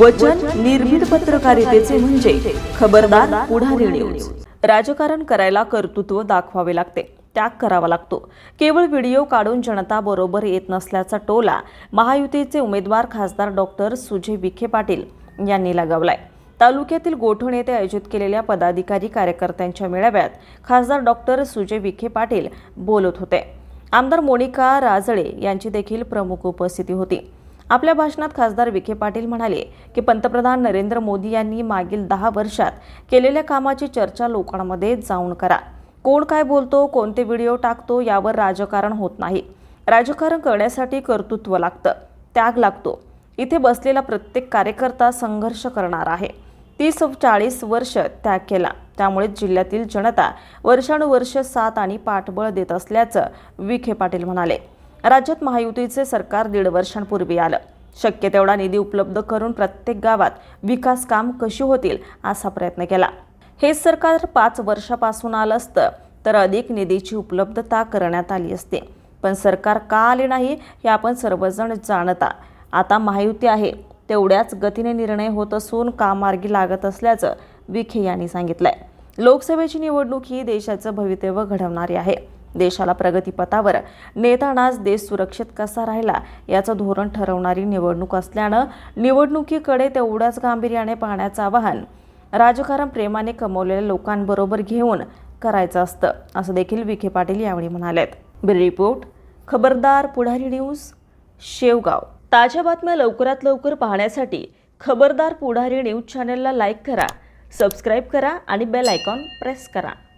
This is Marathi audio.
वचन निर्भीड पत्रकारितेचे म्हणजे खबरदार पुढारी न्यूज राजकारण करायला कर्तृत्व दाखवावे लागते त्याग करावा लागतो. केवळ व्हिडिओ काढून जनता बरोबर येत नसल्याचा टोला महायुतीचे उमेदवार खासदार डॉक्टर सुजय विखे पाटील यांनी लगावलाय. तालुक्यातील गोठण येथे आयोजित केलेल्या पदाधिकारी कार्यकर्त्यांच्या मेळाव्यात खासदार डॉक्टर सुजय विखे पाटील बोलत होते. आमदार मोनिका राजळे यांची देखील प्रमुख उपस्थिती होती. आपल्या भाषणात खासदार विखे पाटील म्हणाले की पंतप्रधान नरेंद्र मोदी यांनी मागील दहा वर्षात केलेल्या कामाची चर्चा लोकांमध्ये जाऊन करा. कोण काय बोलतो कोणते व्हिडिओ टाकतो यावर राजकारण होत नाही. राजकारण करण्यासाठी कर्तृत्व लागतं त्याग लागतो. इथे बसलेला प्रत्येक कार्यकर्ता संघर्ष करणार आहे. तीस चाळीस वर्ष त्याग केला. त्यामुळे जिल्ह्यातील जनता वर्षानुवर्ष साथ आणि पाठबळ देत असल्याचं विखे पाटील म्हणाले. राज्यात महायुतीचे सरकार दीड वर्षांपूर्वी आलं. शक्य तेवढा निधी उपलब्ध करून प्रत्येक गावात विकास काम कशी होतील असा प्रयत्न केला. हे सरकार पाच वर्षापासून आलं असतं तर अधिक निधीची उपलब्धता करण्यात आली असते. पण सरकार का आले नाही हे आपण सर्वजण जाणता. आता महायुती आहे तेवढ्याच गतीने निर्णय होत असून कामार्गी लागत असल्याचं विखे यांनी सांगितलंय. लोकसभेची निवडणूक ही देशाचं भवितव्य घडवणारी आहे. देशाला प्रगतीपथावर नेतानाच देश सुरक्षित कसा राहिला याचं धोरण ठरवणारी निवडणूक असल्यानं निवडणुकीकडे तेवढ्याच गांभीर्याने पाहण्याचं आवाहन राजकारण प्रेमाने कमवलेल्या लोकांबरोबर घेऊन करायचं असतं असं देखील विखे पाटील यावेळी म्हणालेत. ब्युरो रिपोर्ट खबरदार पुढारी न्यूज शेवगाव. ताज्या बातम्या लवकरात लवकर पाहण्यासाठी खबरदार पुढारी न्यूज चॅनलला लाईक करा सबस्क्राईब करा आणि बेल आयकॉन प्रेस करा.